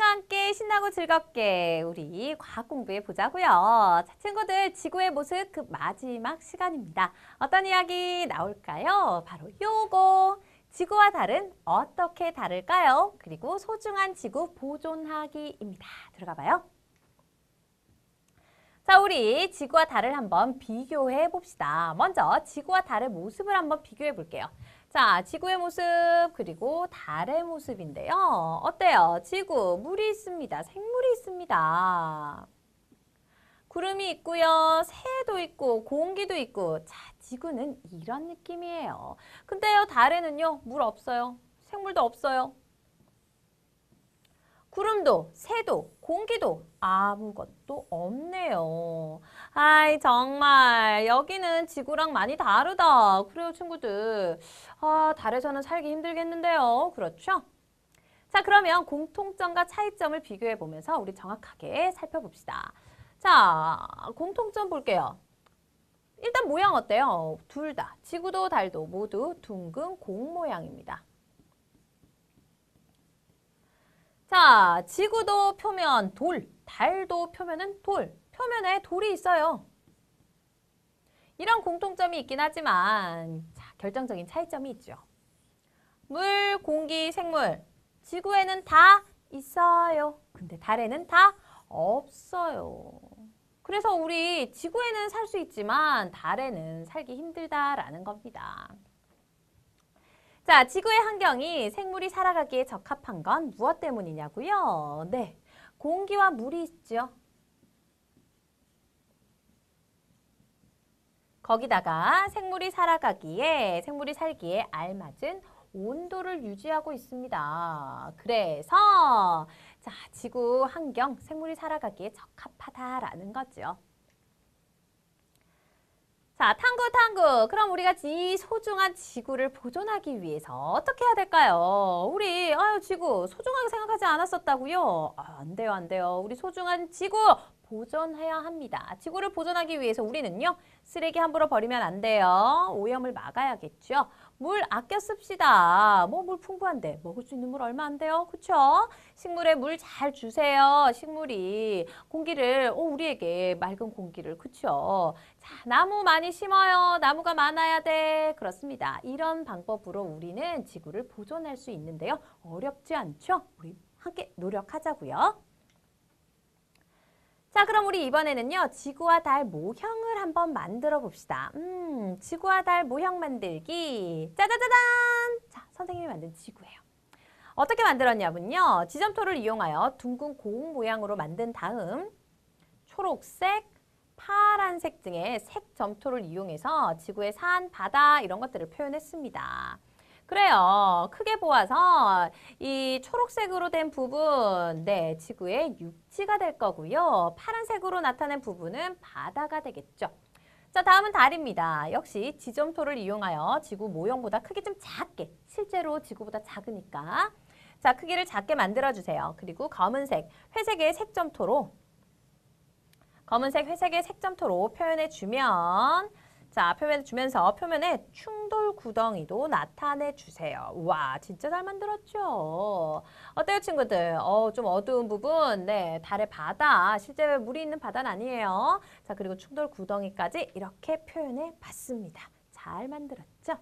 선생님과 함께 신나고 즐겁게 우리 과학 공부해 보자고요. 자, 친구들 지구의 모습 그 마지막 시간입니다. 어떤 이야기 나올까요? 바로 요거. 지구와 달은 어떻게 다를까요? 그리고 소중한 지구 보존하기입니다. 들어가 봐요. 자, 우리 지구와 달을 한번 비교해 봅시다. 먼저 지구와 달의 모습을 한번 비교해 볼게요. 자, 지구의 모습 그리고 달의 모습인데요. 어때요? 지구, 물이 있습니다. 생물이 있습니다. 구름이 있고요. 새도 있고 공기도 있고 자, 지구는 이런 느낌이에요. 근데요, 달에는요. 물 없어요. 생물도 없어요. 구름도, 새도, 공기도 아무것도 없네요. 아이 정말 여기는 지구랑 많이 다르다. 그래요 친구들. 아 달에서는 살기 힘들겠는데요. 그렇죠? 자 그러면 공통점과 차이점을 비교해 보면서 우리 정확하게 살펴봅시다. 자 공통점 볼게요. 일단 모양 어때요? 둘 다 지구도 달도 모두 둥근 공 모양입니다. 자, 지구도 표면 돌, 달도 표면은 돌, 표면에 돌이 있어요. 이런 공통점이 있긴 하지만 자, 결정적인 차이점이 있죠. 물, 공기, 생물, 지구에는 다 있어요. 근데 달에는 다 없어요. 그래서 우리 지구에는 살 수 있지만 달에는 살기 힘들다라는 겁니다. 자, 지구의 환경이 생물이 살아가기에 적합한 건 무엇 때문이냐고요? 네, 공기와 물이 있죠. 거기다가 생물이 살아가기에, 생물이 살기에 알맞은 온도를 유지하고 있습니다. 그래서 자, 지구 환경, 생물이 살아가기에 적합하다라는 거죠. 자, 탐구 탐구. 그럼 우리가 이 소중한 지구를 보존하기 위해서 어떻게 해야 될까요? 우리 아유 지구 소중하게 생각하지 않았었다고요? 아, 안 돼요, 안 돼요. 우리 소중한 지구 보존해야 합니다. 지구를 보존하기 위해서 우리는요. 쓰레기 함부로 버리면 안 돼요. 오염을 막아야겠죠. 물 아껴 씁시다. 뭐 물 풍부한데 먹을 수 있는 물 얼마 안 돼요. 그쵸? 식물에 물 잘 주세요. 식물이 공기를 오, 우리에게 맑은 공기를 그쵸? 자, 나무 많이 심어요. 나무가 많아야 돼. 그렇습니다. 이런 방법으로 우리는 지구를 보존할 수 있는데요. 어렵지 않죠? 우리 함께 노력하자고요. 자, 그럼 우리 이번에는요. 지구와 달 모형을 한번 만들어 봅시다. 음, 지구와 달 모형 만들기. 짜자자잔! 자, 선생님이 만든 지구예요. 어떻게 만들었냐면요. 지점토를 이용하여 둥근 공 모양으로 만든 다음 초록색, 파란색 등의 색 점토를 이용해서 지구의 산, 바다 이런 것들을 표현했습니다. 그래요. 크게 보아서 이 초록색으로 된 부분, 네, 지구의 육지가 될 거고요. 파란색으로 나타낸 부분은 바다가 되겠죠. 자, 다음은 달입니다. 역시 지점토를 이용하여 지구 모형보다 크기 좀 작게, 실제로 지구보다 작으니까. 자, 크기를 작게 만들어주세요. 그리고 검은색, 회색의 색점토로 검은색, 회색의 색점토로 표현해주면 자, 표면 주면서 표면에 충돌 구덩이도 나타내 주세요. 와, 진짜 잘 만들었죠? 어때요, 친구들? 어, 좀 어두운 부분, 네, 달의 바다. 실제 물이 있는 바다는 아니에요. 자, 그리고 충돌 구덩이까지 이렇게 표현해 봤습니다. 잘 만들었죠?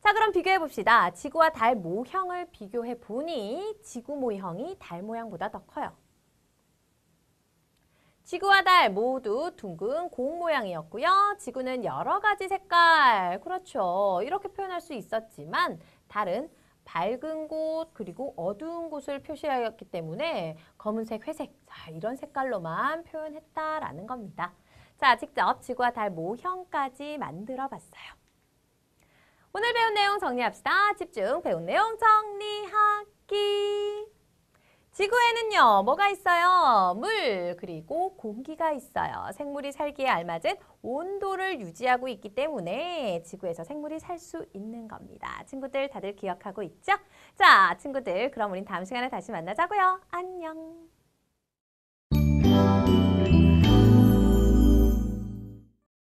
자, 그럼 비교해 봅시다. 지구와 달 모형을 비교해 보니 지구 모형이 달 모양보다 더 커요. 지구와 달 모두 둥근 공 모양이었고요. 지구는 여러 가지 색깔, 그렇죠. 이렇게 표현할 수 있었지만 달은 밝은 곳 그리고 어두운 곳을 표시하였기 때문에 검은색, 회색 자, 이런 색깔로만 표현했다라는 겁니다. 자, 직접 지구와 달 모형까지 만들어 봤어요. 오늘 배운 내용 정리합시다. 집중 배운 내용 정리하기. 지구에는요, 뭐가 있어요? 물, 그리고 공기가 있어요. 생물이 살기에 알맞은 온도를 유지하고 있기 때문에 지구에서 생물이 살 수 있는 겁니다. 친구들 다들 기억하고 있죠? 자, 친구들, 그럼 우린 다음 시간에 다시 만나자고요. 안녕.